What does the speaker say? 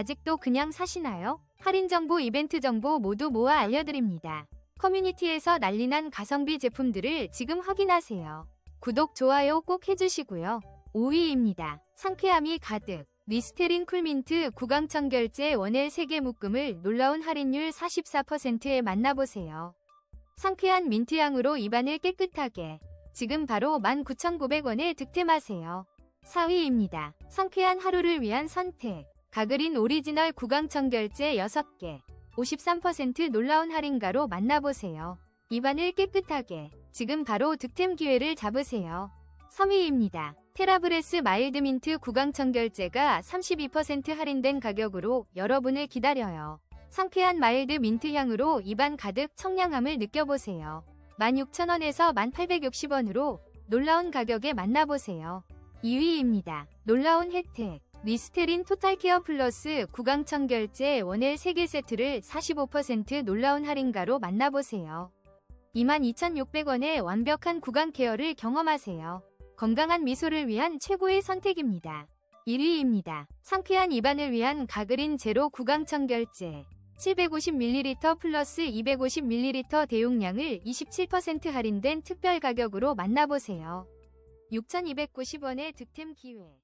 아직도 그냥 사시나요? 할인 정보, 이벤트 정보 모두 모아 알려드립니다. 커뮤니티에서 난리난 가성비 제품들을 지금 확인하세요. 구독, 좋아요 꼭 해주시고요. 5위입니다. 상쾌함이 가득. 리스테린 쿨민트 구강청 결제 원엘 3개 묶음을 놀라운 할인율 44%에 만나보세요. 상쾌한 민트향으로 입안을 깨끗하게. 지금 바로 19,900원에 득템하세요. 4위입니다. 상쾌한 하루를 위한 선택. 가그린 오리지널 구강청 결제 6개. 53% 놀라운 할인가로 만나보세요. 입안을 깨끗하게. 지금 바로 득템 기회를 잡으세요. 3위입니다. 테라브레스 마일드 민트 구강청 결제가 32% 할인된 가격으로 여러분을 기다려요. 상쾌한 마일드 민트 향으로 입안 가득 청량함을 느껴보세요. 16,000원에서 1,860원으로 놀라운 가격에 만나보세요. 2위입니다. 놀라운 혜택. 리스테린 토탈케어 플러스 구강청 결제 원엘 3개 세트를 45% 놀라운 할인가로 만나보세요. 22,600원의 완벽한 구강 케어를 경험하세요. 건강한 미소를 위한 최고의 선택입니다. 1위입니다. 상쾌한 입안을 위한 가그린 제로 구강청 결제. 750ml 플러스 250ml 대용량을 27% 할인된 특별 가격으로 만나보세요. 6,290원의 득템 기회.